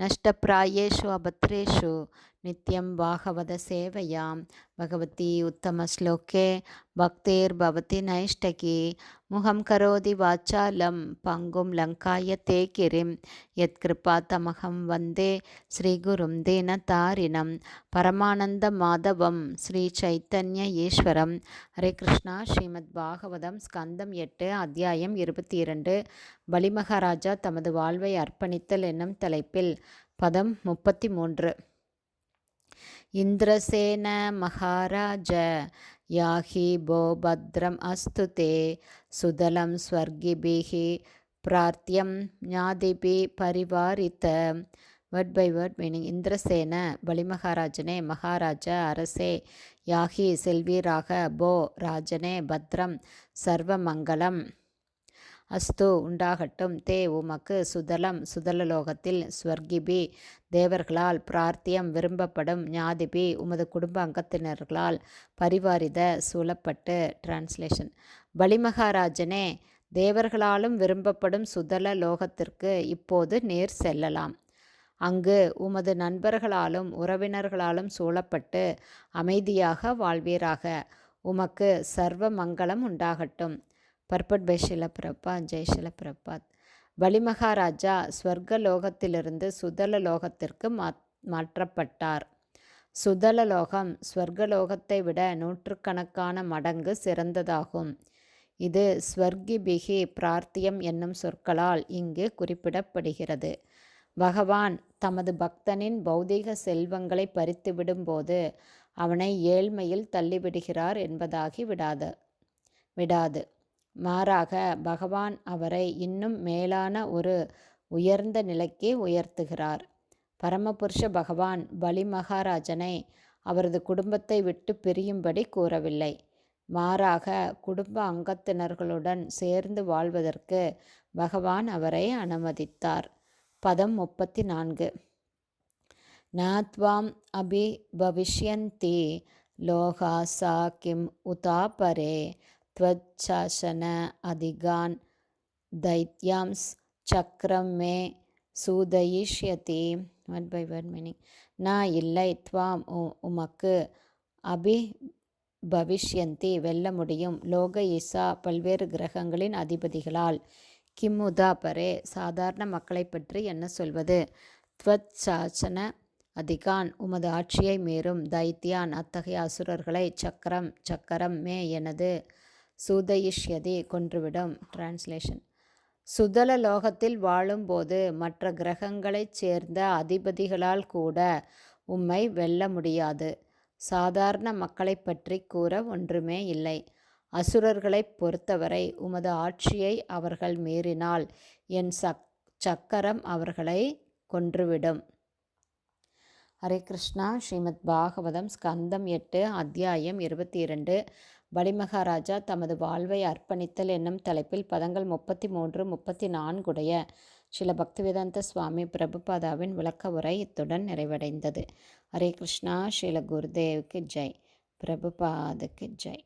நஷ்டப்பிராயேஷு அபத்ரேஷு नित्यं भागवतसेवयां भगवती उत्तमश्लोके भक्तिर्भवति नैष्टकी मुखं करोति वाचालं पङ्गुं लङ्काय ते गिरिं यत्कृपातमहं वन्दे श्रीगुरुं दीनतारिणं परमानन्दमाधवं श्रीचैतन्य ஈஸ்வரம் ஹரே கிருஷ்ணா ஸ்ரீமத் பாகவதம் ஸ்கந்தம் எட்டு அத்தியாயம் இருபத்தி இரண்டு பலிமகாராஜா தமது வாழ்வை அர்ப்பணித்தல் என்னும் தலைப்பில் பதம் முப்பத்தி மூன்று இந்திரசேன மகாராஜ யாஹி போ பத்ரம் அஸ்து தே சுதலம் ஸ்வர்கிபிஹி பிரார்த்தியம் ஞாதிபி பரிவாரித்த. வேர்ட் பை வேர்ட் மீனிங் இந்திரசேன பலிமகாராஜனே மகாராஜா அரசே யாகி செல்வீராக போ ராஜனே பத்ரம் சர்வமங்கலம். அஸ்து உண்டாகட்டும். தே உமக்கு சுதலம். சுதலலோகத்தில் ஸ்வர்கிபி தேவர்களால் பிரார்த்தியம் விரும்பப்படும் ஞாதிபி உமது குடும்ப அங்கத்தினர்களால் பரிவாரித சூழப்பட்டு. டிரான்ஸ்லேஷன் பலிமகாராஜனே தேவர்களாலும் விரும்பப்படும் சுதல லோகத்திற்கு இப்போது நேர் செல்லலாம். அங்கு உமது நண்பர்களாலும் உறவினர்களாலும் சூழப்பட்டு அமைதியாக வாழ்வீராக. உமக்கு சர்வ மங்களம் உண்டாகட்டும். பர்பட் பை ஷிலப்பிரப்பா ஜெய் ஷிலப்பிரப்பாத் பலிமகாராஜா ஸ்வர்க லோகத்திலிருந்து சுதல லோகத்திற்கு மா மாற்றப்பட்டார். சுதல லோகம் ஸ்வர்கலோகத்தை விட நூற்றுக்கணக்கான மடங்கு சிறந்ததாகும். இது ஸ்வர்கிபிகி பிரார்த்தியம் என்னும் சொற்களால் இங்கு குறிப்பிடப்படுகிறது. பகவான் தமது பக்தனின் பௌதீக செல்வங்களை பறித்து விடும்போது அவனை ஏழ்மையில் தள்ளிவிடுகிறார் என்பதாகி விடாது விடாது. மாறாக பகவான் அவரை இன்னும் மேலான ஒரு உயர்ந்த நிலைக்கு உயர்த்துகிறார். பரமபுருஷ பகவான் பலி மகாராஜனை அவரது குடும்பத்தை விட்டு பிரியும்படி கூறவில்லை. மாறாக குடும்ப அங்கத்தினர்களுடன் சேர்ந்து வாழ்வதற்கு பகவான் அவரை அனுமதித்தார். பதம் முப்பத்தி நான்கு நாத்வாம் அபி பவிஷ்யந்தி லோகாசா கிம் உதாபரே त्वच्चाशन अधिगान् दैत्यांस् சக்கரம் மே சூதயிஷ்யதி ஒன் பை ஒன் மீனிங் நான் இல்லை துவாம் உமக்கு அபி பவிஷ்யந்தி வெல்ல முடியும் லோக இசா பல்வேறு கிரகங்களின் அதிபதிகளால் கிம்முதா பரே சாதாரண மக்களை பற்றி என்ன சொல்வது துவத் சாசன அதிகான் உமது ஆட்சியை மீறும் தைத்தியான் அத்தகைய அசுரர்களை சக்கரம் சக்கரம் மே எனது சூதயிஷ்யதி கொன்றுவிடும். டிரான்ஸ்லேஷன் சுதல லோகத்தில் வாழும்போது மற்ற கிரகங்களைச் சேர்ந்த அதிபதிகளால் கூட உம்மை வெல்ல முடியாது. சாதாரண மக்களை பற்றி கூற ஒன்றுமே இல்லை. அசுரர்களைப் பொறுத்தவரை உமது ஆட்சியை அவர்கள் மீறினால் என் சக் சக்கரம் அவர்களை கொன்றுவிடும். ஹரே கிருஷ்ணா. ஸ்ரீமத் பாகவதம் ஸ்கந்தம் எட்டு அத்தியாயம் இருபத்தி இரண்டு. பலிமகாராஜா தமது வாழ்வை அர்ப்பணித்தல் என்னும் தலைப்பில் பதங்கள் முப்பத்தி மூன்று முப்பத்தி நான்குடைய சில பக்திவேதாந்த சுவாமி பிரபுபாதாவின் விளக்க உரை இத்துடன் நிறைவடைந்தது. ஹரே கிருஷ்ணா ஸ்ரீல குருதேவுக்கு ஜெய். பிரபுபாதுக்கு ஜெய்.